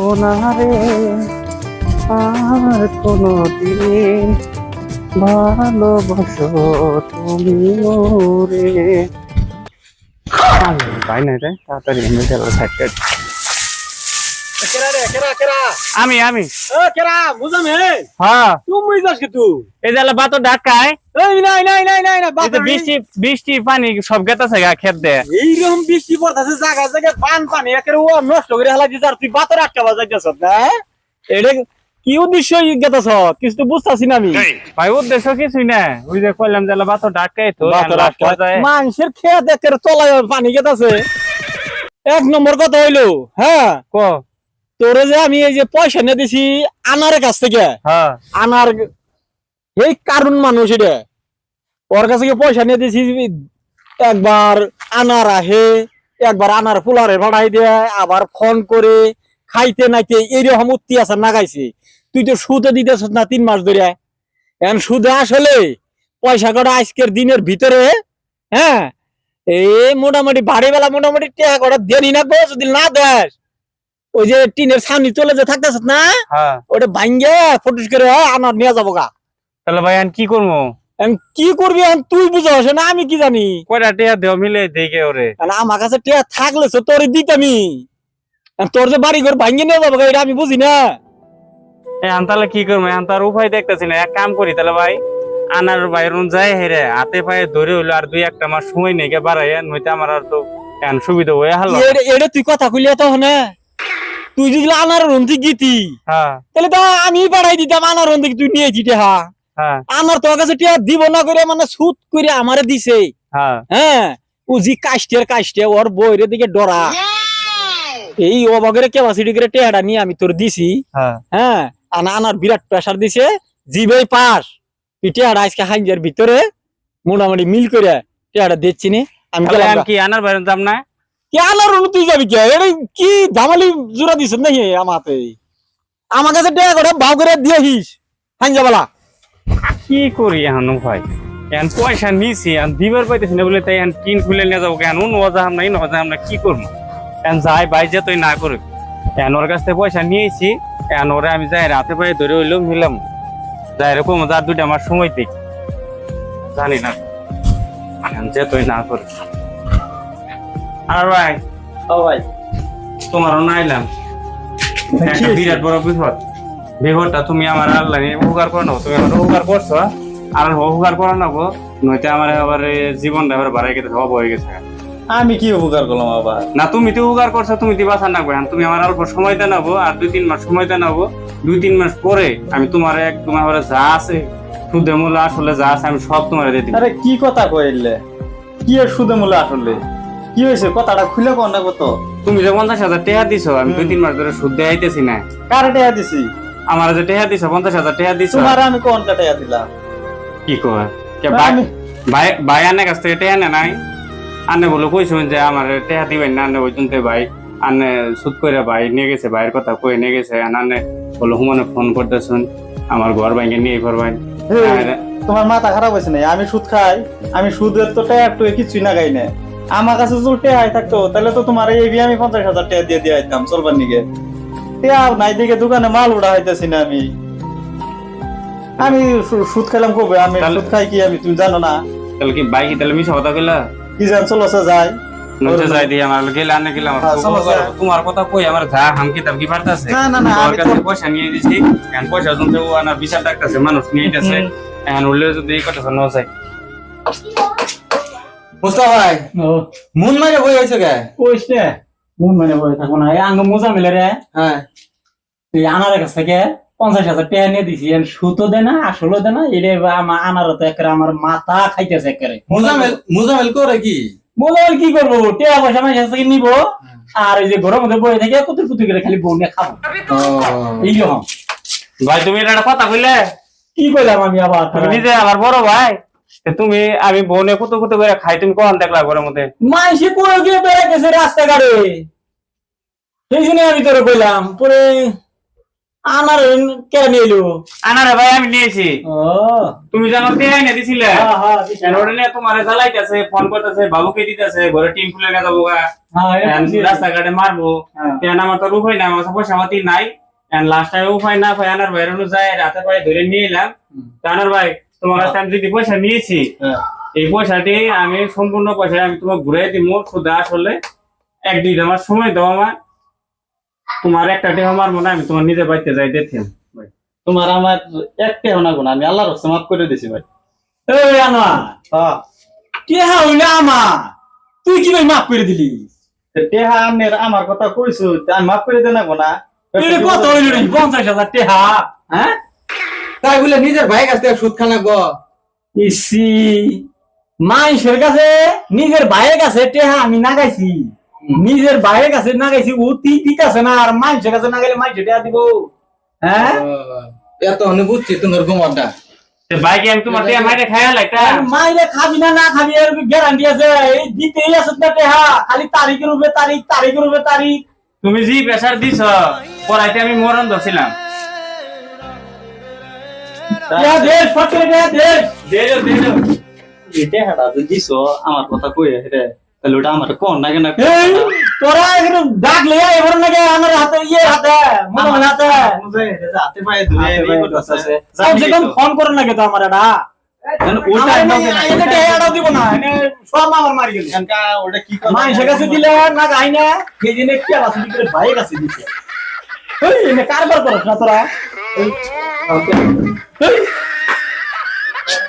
ওনারে আর কোনো দিন ভালোবাসো তুমি ওরে পাই না রে তাড়াতাড়ি এমনি গেল সাইড আমি আমি। এ কেরা বুঝাম হে? হ্যাঁ। তুমি যাস কে তুই? এই যে বাতো ঢাকায় এই নাই নাই নাই নাই না বৃষ্টি বৃষ্টি পানি সব গেতাছে গা খেত দে। এইরকম বৃষ্টি পড়তেছে জায়গা জায়গায় পান পানি একের ও নষ্ট করে হেলা দিছ আর তুই বাতর আটকাবা যাইতেছ না? এটা কি উদ্দেশ্য গেতাছ? কিছু তো বুঝতাছি না আমি। ভাই উদ্দেশ্য কিছুই না ওই যে কইলাম যে বাতো ঢাকায় তো বাতর আটকা করা মানুষের খেত একের তলায় পানি গেতাছে। এক নম্বর কথা হইল হ্যাঁ? ক? তোরে যে আমি এই যে পয়সা নিয়ে দিছি আনারের কাছ থেকে। হ্যাঁ। আনার এই কারণ মানুষ এটা। ওর কাছে পয়সা নিয়ে দিয়েছি একবার আনার আহে একবার আনার ফুলারে ভাড়াই দেয় আবার ফোন করে খাইতে নাইতে এইরকম উত্তি আছে নাগাইছে। তুই তো সুদে দিতেছ না তিন মাস ধরে। এখন সুদে আসলে পয়সা কটা আজকের দিনের ভিতরে হ্যাঁ? এই মোটামুটি বাড়ি বেলা মোটামুটি টাকা কটা দেরি না যদি না দেস ওই যে টিনের সামনে চলে যে থাকতেছ না হ্যাঁ। ওটা ভাঙ্গে ফটুস করে আনার নিয়ে যাব গা। তাহলে ভাই আমি কি করব? কি করবি তুই বুঝাস না আমি কি জানি? কয়টা টিয়া দেও মিলে দেখে ওরে। আমার কাছে টিয়া থাকলে তোর দিতামি তোর যে বাড়ি ঘর ভাঙ্গে নিয়ে যাব এটা আমি বুঝি না। এখন তাহলে কি করব? এখন তার উপায় দেখতেছি না। এক কাম করি তাহলে ভাই আনার বাইরন যায় হেরে হাতে পায়ে ধরে হইল আর দুই একটা মাস সময় নেই বাড়াই নইতে আমার আর তো এখন সুবিধা হয়ে এড়ে- এড়ে তুই কথা কইলে তো না তুই যদি আনার রন্তি গীতি হ্যাঁ। তাহলে তো আমি বাড়াই দিতাম আনার রন্তি তুই নিয়ে জিতে হা। হ্যাঁ। আনার তোর কাছে টিয়া দিব না করে মানে সুদ করে আমারে দিছে। হ্যাঁ। হ্যাঁ ও জি কাস্টের কাস্টে ওর বইরে দিকে ডরা। এই অবাগের ক্যাপাসিটি করে টেহাটা নিয়ে আমি তোর দিছি। হ্যাঁ। হ্যাঁ আনা আনার বিরাট প্রেসার দিছে জিবেই পাস। তুই টেহাটা আজকে হাইঞ্জার ভিতরে মোটামুটি মিল করে টেহাটা দিচ্ছি আমি। কি আনার বাইরন যাম না? কি আনার তুই যাবি কে? এটা কি ধামালি জোড়া দিছ নাকি আমাতে? আমার কাছে টেহা করে ভাব করে দিয়ে হিস হাইঞ্জা বলা। কি করি এখন ভাই? এখন পয়সা নিছি, এখন দিবার পাইতেছি না বলে তাই এখন টিন খুলে নিয়ে যাব কেন নো যাম না ইনো যাম না কি করব? এখন যাই ভাই, যে তুই না করে এখন ওর কাছ থেকে পয়সা নিয়েছি, এখন ওরে আমি যাই রাতে পায়ে ধরে হইলেও মিলাম যাই এরকম যা দুইটা আমার সময় দিক। জানি না। এখন যে তুই না করে আর ভাই। ও ভাই। তোমারও নাইলাম একটা বিরাট বড় বিপদ। বিপদটা তুমি আমার আল্লাহ নিয়ে উপকার করে নাও তুমি আমার উপকার করছ আর উপকার করে নেব নইতে আমার আবার জীবনটা এবার বাড়াই গেছে হব হয়ে গেছে। আমি কি উপকার করলাম আবার? না তুমি তো উপকার করছ তুমি তো বাসা নাকবে তুমি আমার অল্প সময় দিয়ে নেব আর দুই তিন মাস সময় দিয়ে নেব। দুই তিন মাস পরে আমি তোমার এক তোমার যা আছে সুদে মূল্য আসলে যা আছে আমি সব তোমার দিয়ে দিবো। আরে কি কথা কইলে? কি সুদে মূল্য আসলে? কি হয়েছে? কথাটা খুলে কন না কত? তুমি যে পঞ্চাশ হাজার টাকা দিছো আমি দুই তিন মাস ধরে সুদ দিয়ে আইতেছি না। কারে টাকা দিছি? আমার যে টাকা দিছো পঞ্চাশ হাজার টাকা দিছো। তোমার আমি কোন টাকা দিলাম? কি কয়? কে ভাই ভাই আনে কাছ থেকে টেহা নাই? আনে বলে কইছো যে আমার টেহা দিবেন না আনে ওই জন্য ভাই আনে সুদ করে ভাই নিয়ে গেছে ভাইয়ের কথা কই নিয়ে গেছে। আনে বলে হুমানে ফোন করতেছুন আমার ঘর ভাঙে নিয়ে করবেন তোমার মাথা খারাপ হয়েছে না আমি সুদ খাই আমি সুদের তো টাকা একটু কিছুই না খাই না। আমার কাছে যদি টেহাই থাকতো তাহলে তো তোমার এই বি আমি পঞ্চাশ হাজার টাকা দিয়ে দিয়ে আইতাম চলবার নিকে টেহাও নাই দিকে দোকানে মাল উড়া হইতেছি না আমি। আমি সুদ খাইলাম কবে? আমি সুদ খাই কি আমি তুমি জানো না। তাহলে কি ভাই কি তাহলে মিশা কথা কইলা? কি জান চলো সে যাই। যাই দিয়ে আমার গেলে আনে গেলে আমার হ্যাঁ। তোমার কথা কই আমার যা হামকি দামকি পারতাছে না, না, না, তোমার কাছে পয়সা নিয়ে দিছি। এখন পয়সা ও আনার বিচার ডাকতেছে মানুষ নিয়ে যাচ্ছে এখন উল্লে যদি এই কথা শোনা যায়। মুস্তা ভাই মন মারে বই হয়েছে কে? কইস নে মন মানে বলে থাকব না। এই আঙ্গ মোজা মিলে রে। হ্যাঁ। তুই আনার কাছ থেকে পঞ্চাশ হাজার টাকা নিয়ে দিছি। সুতো দে না আসলও দে না এটা আমার আনার তো একেবারে আমার মাথা খাইতেছে একেবারে। মুজামেল মুজামেল করে কি? মোবাইল কি করব? টাকা পয়সা আমার কাছ থেকে নিবো। আর এই যে ঘরের মধ্যে বয়ে থেকে কুতুর কুতুর করে খালি বউ নিয়ে খাব। এইরকম ভাই তুমি এটা কথা কইলে? কি করলাম আমি আবার? তুমি নিজে আমার বড় ভাই তুমি আমি বোনে কত কত করে খাই তুমি কখন দেখলা ঘরের মধ্যে। মাইসে করে গিয়ে বেড়াইতেছে রাস্তাঘাটে। সেই জন্য আমি তোরে কইলাম পরে আনার কেন আনারে ভাই আমি নিয়েছি। তুমি জানো দেখাই না দিছিলে? হ্যাঁ হ্যাঁ তোমার জ্বালাইতেছে ফোন করতেছে বাবুকে দিতেছে ঘরে টিম খুলে নিয়ে যাব হ্যাঁ। রাস্তাঘাটে মারবো। হ্যাঁ। কেন আমার তো উপায় না আমার পয়সা পাতি নাই। লাস্ট টাইম উপায় না পাই আনার যায় রাতে পায়ে ধরে নিয়ে এলাম। আনার ভাই তোমার কাছে আমি যদি পয়সা নিয়েছি হ্যাঁ। এই পয়সাটি আমি সম্পূর্ণ পয়সা আমি তোমাকে ঘুরাই দিব। শুধু আসলে এক দুই আমার সময় দাও আমার তোমার একটা টেহ আমার মনে আমি তোমার নিজে বাড়িতে যাই দেখলাম তোমার আমার একটা হনা গুণ আমি আল্লাহর হস্তে মাফ করে দিছি ভাই। এই আনোয়ার হ্যাঁ। টেহা হইলে আমার? তুই কি ভাই মাফ করে দিলি? টেহা আনের আমার কথা কইছো আমি মাফ করে দেনা গোনা কত হইল পঞ্চাশ হাজার টেহা হ্যাঁ? তাই বলে নিজের ভাই কাছ থেকে সুদ খানা গো। ইসি মানুষের কাছে নিজের ভাইয়ের কাছে টেহা আমি না গাইছি নিজের ভাইয়ের কাছে না গাইছি ও তুই ঠিক আছে না আর মানুষের কাছে না গেলে মানুষের টেহা দিব। হ্যাঁ? এত অনেক বুঝছি তোমার ঘুমাটা। তো বাইকে আমি তোমার টেহা মাইরে খাইয়া লাগতা মাইরে খাবি না না খাবি এর গ্যারান্টি আছে। এই দিতেই আছে না টেহা খালি তারিখের উপরে তারিখ তারিখের উপরে তারিখ। তুমি যে প্রেসার দিছ পড়াইতে আমি মরণ ধরছিলাম। দেশ দিছো আমার কথা কই রে তাহলে ওটা আমার কোন না কেন তোরা এখানে ডাক লিয়া এবার নাকি আমার হাতে ইয়ে হাতে মনে হাতে। হাতে পায়ে ধরে এই করতেছে কম সে ফোন করে নাকি তো আমার এটা মানুষের কাছে দিলে না গাই না সেই দিনে কি আছে ভাইয়ের কাছে দিছে? এই এনে কারবার করছ না তোরা এই, এই,